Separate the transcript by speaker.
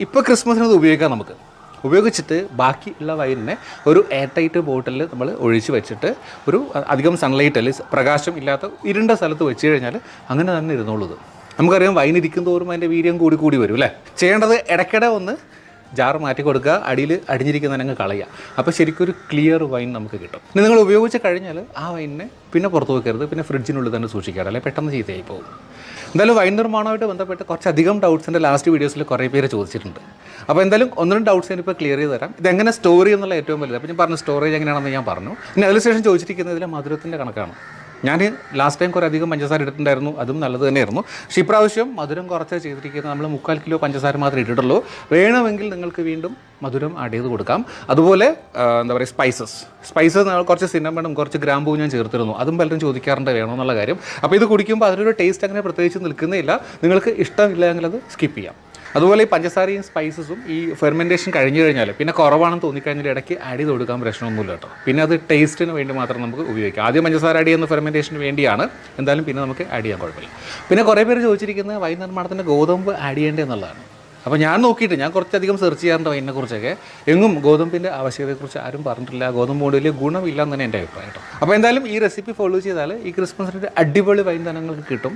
Speaker 1: ഇപ്പോൾ ക്രിസ്മസിന് അത് ഉപയോഗിക്കാം നമുക്ക്. ഉപയോഗിച്ചിട്ട് ബാക്കിയുള്ള വൈനിനെ ഒരു എയർ ടൈറ്റ് ബോട്ടിലിൽ നമ്മൾ ഒഴിച്ച് വെച്ചിട്ട് ഒരു അധികം സൺലൈറ്റ് അല്ലെങ്കിൽ പ്രകാശം ഇല്ലാത്ത ഇരുണ്ട സ്ഥലത്ത് വെച്ച് കഴിഞ്ഞാൽ അങ്ങനെ തന്നെ ഇരുന്നോളൂ ഇത്. നമുക്കറിയാം വൈനിരിക്കും തോറും അതിന്റെ വീര്യം കൂടി കൂടി വരും അല്ലേ? ചെയ്യേണ്ടത് ഇടയ്ക്കിടെ ഒന്ന് ജാർ മാറ്റി കൊടുക്കുക അടിയിൽ അടിഞ്ഞിരിക്കുന്നതിനങ്ങ് കളയുക. അപ്പോൾ ശരിക്കും ഒരു ക്ലിയർ വൈൻ നമുക്ക് കിട്ടും. ഇനി നിങ്ങൾ ഉപയോഗിച്ച് കഴിഞ്ഞാൽ ആ വൈനിനെ പിന്നെ പുറത്ത് വെക്കരുത് പിന്നെ ഫ്രിഡ്ജിനുള്ളിൽ തന്നെ സൂക്ഷിക്കാറ് അല്ലെങ്കിൽ പെട്ടെന്ന് ചീത്തയായി പോകും. എന്തായാലും വൈൻ നിർമ്മാണമായിട്ട് ബന്ധപ്പെട്ട് കുറച്ചധികം ഡൗട്ട്സിന്റെ ലാസ്റ്റ് വീഡിയോസിൽ കുറേ പേര് ചോദിച്ചിട്ടുണ്ട്. അപ്പോൾ എന്തായാലും ഒന്ന് ഡൗട്ട്സ് ഞാനിപ്പോൾ ക്ലിയർ ചെയ്ത് തരാം. ഇതെങ്ങനെ സ്റ്റോറി എന്നുള്ള ഏറ്റവും വലുത്. അപ്പോൾ ഞാൻ പറഞ്ഞു സ്റ്റോറേജ് എങ്ങനെയാണെന്ന് ഞാൻ പറഞ്ഞു. ഇനി അതിനുശേഷം ചോദിച്ചിരിക്കുന്നത് ഇതിലെ മധുരത്തിന്റെ കണക്കാണ്. ഞാൻ ലാസ്റ്റ് ടൈം കുറേ അധികം പഞ്ചസാര ഇട്ടിട്ടുണ്ടായിരുന്നു അതും നല്ലത് തന്നെയായിരുന്നു. പക്ഷേ ഇപ്രാവശ്യം മധുരം കുറച്ച് ചെയ്തിരിക്കുന്നത് നമ്മൾ മുക്കാൽ കിലോ പഞ്ചസാര മാത്രമേ ഇട്ടിട്ടുള്ളൂ. വേണമെങ്കിൽ നിങ്ങൾക്ക് വീണ്ടും മധുരം ആഡ് ചെയ്ത് കൊടുക്കാം. അതുപോലെ എന്താ പറയുക സ്പൈസസ് സ്പൈസസ് കുറച്ച് സിനിമണും കുറച്ച് ഗ്രാമ്പൂ ഞാൻ ചേർത്തിരുന്നു. അതും പലരും ചോദിക്കാറുണ്ട് വേണോ എന്നുള്ള കാര്യം. അപ്പോൾ ഇത് കുടിക്കുമ്പോൾ അതിനൊരു ടേസ്റ്റ് അങ്ങനെ പ്രത്യേകിച്ച് നിൽക്കുന്നില്ല നിങ്ങൾക്ക് ഇഷ്ടമില്ലെങ്കിൽ അത് സ്കിപ്പ് ചെയ്യാം. അതുപോലെ ഈ പഞ്ചസാരയും സ്പൈസസും ഈ ഫെർമെന്റേഷൻ കഴിഞ്ഞു കഴിഞ്ഞാൽ പിന്നെ കുറവാണെന്ന് തോന്നിക്കഴിഞ്ഞാൽ ഇടയ്ക്ക് ആഡ് ചെയ്ത് കൊടുക്കാൻ പ്രശ്നമൊന്നുമില്ല കേട്ടോ. പിന്നെ അത് ടേസ്റ്റിന് വേണ്ടി മാത്രം നമുക്ക് ഉപയോഗിക്കാം. ആദ്യം പഞ്ചസാര ആഡ് ചെയ്യുന്ന ഫെർമെന്റേഷന് വേണ്ടിയാണ്. എന്തായാലും പിന്നെ നമുക്ക് ആഡ് ചെയ്യാൻ കുഴപ്പമില്ല. പിന്നെ കുറേ പേര് ചോദിച്ചിരിക്കുന്നത് വൈൻ നിർമ്മാണത്തിന് ഗോതമ്പ് ആഡ് ചെയ്യേണ്ടത് എന്നുള്ളതാണ്. അപ്പോൾ ഞാൻ നോക്കിയിട്ട് ഞാൻ കുറച്ചധികം സെർച്ച് ചെയ്യാറുണ്ട് വൈനെ കുറിച്ചൊക്കെ. എങ്ങും ഗോതമ്പിന്റെ ആവശ്യകതയെക്കുറിച്ച് ആരും പറഞ്ഞിട്ടില്ല. ഗോതമ്പ് കൊണ്ട് വലിയ ഗുണമില്ല എന്ന് തന്നെ എന്റെ അഭിപ്രായം അപ്പോൾ എന്തായാലും ഈ റെസിപ്പി ഫോളോ ചെയ്താൽ ഈ ക്രിസ്മസിന്റെ അടിപൊളി വൈൻ തന്നെ കിട്ടും.